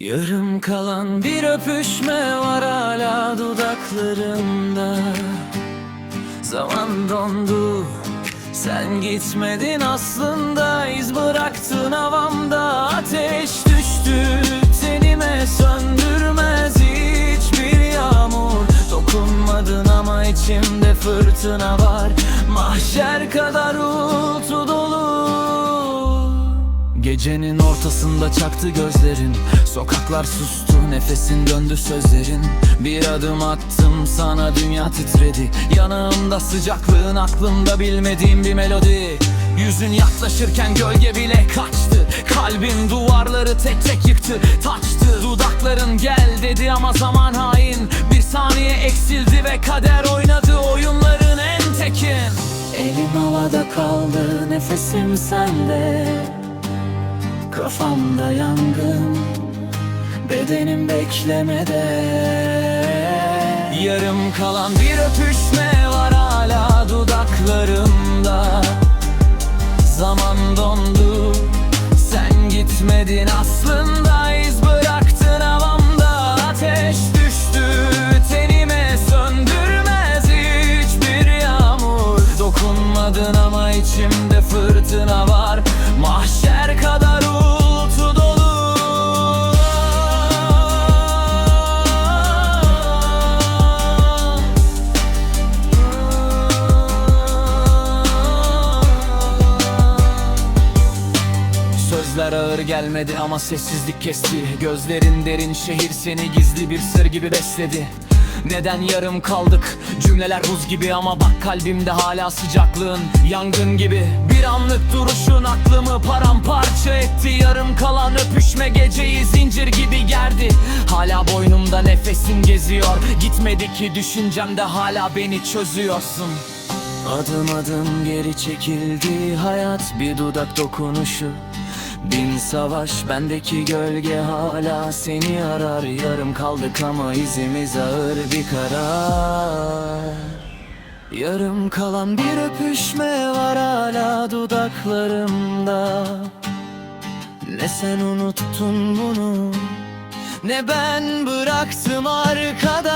Yarım kalan bir öpüşme var hala dudaklarımda. Zaman dondu Sen gitmedin aslında. İz bıraktın havamda Ateş düştü. Tenime söndürmez hiçbir yağmur. Dokunmadın ama içimde fırtına var Gecenin ortasında çaktı gözlerin. Sokaklar sustu nefesin döndü sözlerin. Bir adım attım sana dünya titredi. Yanağımda sıcaklığın aklımda bilmediğim bir melodi. Yüzün yaklaşırken gölge bile kaçtı. Kalbim duvarları tek tek yıktı Taçtı. Dudakların gel dedi ama zaman hain. Bir saniye eksildi ve kader oynadı oyunların en tekin. Elim havada kaldı nefesim sende Kafamda yangın Bedenim beklemede. Yarım kalan bir öpüşme var hala dudaklarımda. Zaman dondu Sen gitmedin aslında. İz bıraktın havamda Ateş düştü. Tenime söndürmez hiçbir yağmur. Dokunmadın ama içimde fırtına var. Mahşer Sözler ağır gelmedi ama sessizlik kesti. Gözlerin derin şehir seni gizli bir sır gibi besledi. Neden yarım kaldık? Cümleler buz gibi ama bak kalbimde hala sıcaklığın Yangın gibi. Bir anlık duruşun aklımı paramparça etti. Yarım kalan öpüşme geceyi zincir gibi gerdi. Hala boynumda nefesin geziyor. Gitmedi ki düşüncemde hala beni çözüyorsun. Adım adım geri çekildi hayat. Bir dudak dokunuşu Bin savaş bendeki gölge hala seni arar. Yarım kaldık ama izimiz ağır bir karar. Yarım kalan bir öpüşme var hala dudaklarımda. Ne sen unuttun bunu Ne ben bıraktım arkada